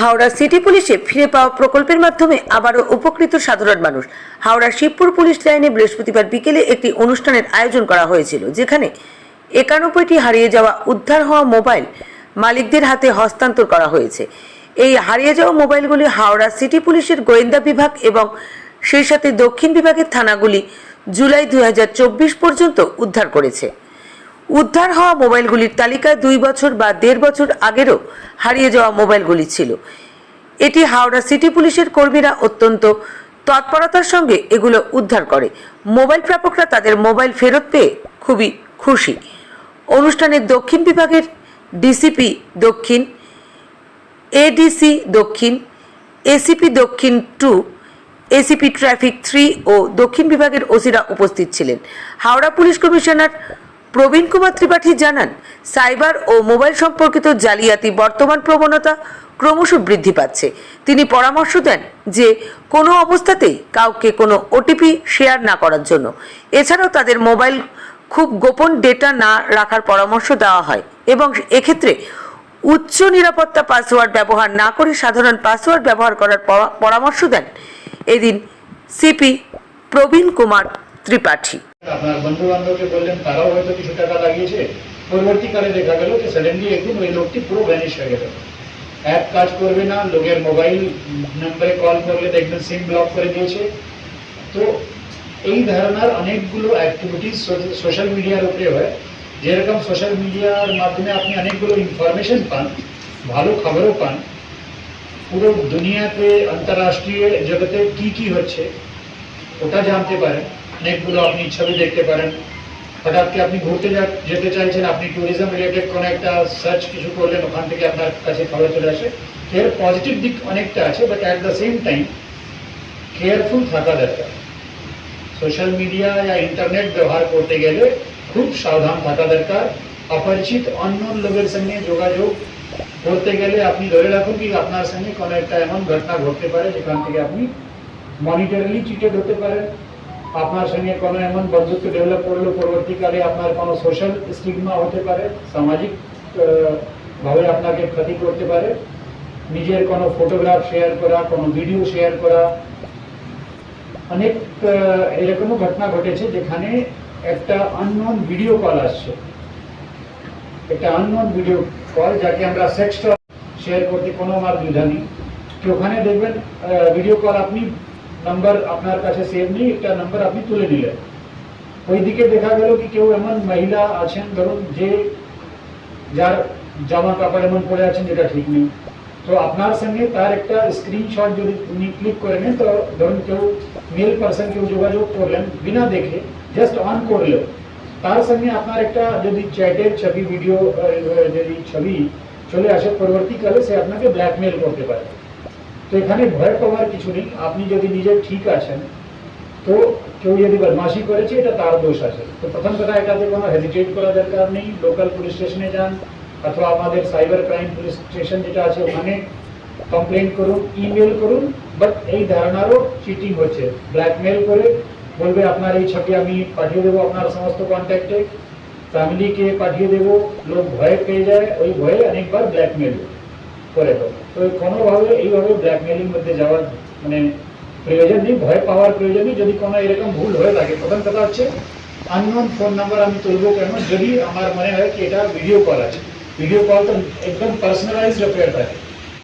Howrah city পুলিশে ফিরে পাওয়া প্রকল্পের মাধ্যমে আবারও উপকৃত সাধারণ মানুষ। হাওড়া শিবপুর পুলিশ লাইনে বৃহস্পতিবার বিকেলে একটি অনুষ্ঠানের আয়োজন করা হয়েছিল, যেখানে একানব্বইটি হারিয়ে যাওয়া উদ্ধার হওয়া মোবাইল মালিকদের হাতে হস্তান্তর করা হয়েছে। এই হারিয়ে যাওয়া মোবাইলগুলি হাওড়া সিটি পুলিশের গোয়েন্দা বিভাগ এবং সেই সাথে দক্ষিণ বিভাগের থানাগুলি জুলাই দুই হাজার চব্বিশ পর্যন্ত উদ্ধার করেছে। উদ্ধার হওয়া মোবাইলগুলির তালিকায় দুই বছর বা দেড় বছর আগেরও হারিয়ে যাওয়া মোবাইলগুলি ছিল। এটি হাওড়া সিটি পুলিশের কর্মীরা অত্যন্ত তৎপরতার সঙ্গে এগুলো উদ্ধার করে। মোবাইল প্রাপকরা তাদের মোবাইল ফেরত পেয়ে খুবই খুশি। অনুষ্ঠানে দক্ষিণ বিভাগের ডিসিপি দক্ষিণ, এডিসি দক্ষিণ, এসিপি দক্ষিণ টু, এসিপি ট্রাফিক থ্রি ও দক্ষিণ বিভাগের ওসিরা উপস্থিত ছিলেন। হাওড়া পুলিশ কমিশনার প্রবীণ কুমার ত্রিপাঠী জানান, সাইবার ও মোবাইল সম্পর্কিত জালিয়াতি, বর্তমান প্রবণতা ক্রমশ বৃদ্ধি পাচ্ছে। তিনি পরামর্শ দেন যে, কোনো অবস্থাতেই কাউকে কোনো ওটিপি শেয়ার না করার জন্য। এছাড়াও তাদের মোবাইল খুব গোপন ডেটা না রাখার পরামর্শ দেওয়া হয় এবং এক্ষেত্রে উচ্চ নিরাপত্তা পাসওয়ার্ড ব্যবহার না করে সাধারণ পাসওয়ার্ড ব্যবহার করার পরামর্শ দেন। এদিন সিপি প্রবীণ কুমার ত্রিপাঠী। পরবর্তীকালে দেখা গেল যে সাডেনলি একদিন ওই লোকটি পুরো ভ্যানিশ হয়ে গেল। অ্যাপ কাজ করবে না, লোকের মোবাইল নাম্বারে কল করলে দেখবেন সিম ব্লক করে দিয়েছে। তো এই ধরনের অনেকগুলো অ্যাক্টিভিটিস সোশ্যাল মিডিয়ার উপরে হয়। যেরকম সোশ্যাল মিডিয়ার মাধ্যমে আপনি অনেকগুলো ইনফরমেশন পান, ভালো খবরও পান, পুরো দুনিয়াতে আন্তর্রাষ্ট্রীয় জগতে কি কি হচ্ছে, ওটা জানতে পারেন। অনেকগুলো আপনি ছবি দেখতে পারেন। হঠাৎ কি আপনি ঘুরতে যেতে চাইছেন? আপনি ট্যুরিজম রিলেটেড কোনো একটা সার্চ কিছু করলেন, ওখান থেকে আপনার কাছে খবর চলে আসে। এর পজিটিভ দিক অনেকটা আছে but at the same time careful থাকা দরকার। সোশ্যাল মিডিয়া या ইন্টারনেট ব্যবহার করতে গেলে খুব সাবধান থাকা দরকার। অপরিচিত অন্য লোকের সঙ্গে যোগাযোগ করতে গেলে আপনি ধরে রাখুন কি আপনার সঙ্গে কোনো একটা এমন ঘটনা ঘটতে পারে, যেখান থেকে আপনি মনিটারিলি চিটেড হতে পারেন। আপনার সঙ্গে কোনো এমন বন্ধুত্ব ডেভেলপ করল পরবর্তীকালে আপনার কোনো সোশ্যাল স্টিগমা হতে পারে, সামাজিক ভাবে আপনাকে ক্ষতি করতে পারে। নিজের কোনো ফটোগ্রাফ শেয়ার করা, কোনো ভিডিও শেয়ার করা। অনেক এরকমও ঘটনা ঘটেছে যেখানে একটা আননোন ভিডিও কল আসছে। একটা আননোন ভিডিও কল যাকে আমরা সেক্সট শেয়ার করতে কোনো আমার দ্বিধা নেই। ওখানে দেখবেন ভিডিও কল আপনি নাম্বার আপনার কাছে সেভ নেই, একটা নাম্বার আপনি তুলে নিলেন। ওইদিকে দেখা গেল কি কেউ এমন মহিলা আছেন, ধরুন যে যার জামা কাপড় এমন পরে আছেন যেটা ঠিক নেই। তো আপনার সঙ্গে তার একটা স্ক্রিনশট যদি উনি ক্লিক করে নেন, তো ধরুন কেউ মেল পার্সন কেউ যোগাযোগ করলেন বিনা দেখে জাস্ট অন করলেও। তার সঙ্গে আপনার একটা যদি চ্যাটের ছবি ভিডিও যদি ছবি চলে আসে, পরবর্তীকালে সে আপনাকে ব্ল্যাকমেল করতে পারে। তো এখানে ভয় পাওয়ার কিছু নেই। আপনি যদি নিজে ঠিক আছেন, তো কেউ যদি বদমাশি করেছে, এটা তার দোষ আছে। তো প্রথম কথা, এটাতে কোনো হেজিটেট করা দরকার নেই। লোকাল পুলিশ স্টেশনে যান, অথবা আমাদের সাইবার ক্রাইম পুলিশ স্টেশন যেটা আছে, ওখানে কমপ্লেন করুন ইমেল করুন বাট এই ধারণারও চিটিং হচ্ছে। ব্ল্যাকমেল করে বলবে, আপনার এই ছবি আমি পাঠিয়ে দেবো আপনার সমস্ত কন্ট্যাক্টে ফ্যামিলিকে পাঠিয়ে দেবো। লোক ভয় পেয়ে যায়। ওই ভয়ে অনেকবার ব্ল্যাকমেল করে দেবো। তো কোনোভাবে এইভাবে ব্ল্যাকমেলিং মধ্যে যাওয়ার মানে প্রয়োজন নেই, ভয় পাওয়ার প্রয়োজন নেই। যদি কোনো এরকম ভুল হয়ে থাকে, প্রথম কথা হচ্ছে আননোন ফোন নাম্বার আমি তুলবো কেন? যদি আমার মনে হয় কি এটা ভিডিও কল আছে। ভিডিও কল তো একদম পার্সোনালাইজড অ্যাফেয়ার থাকে।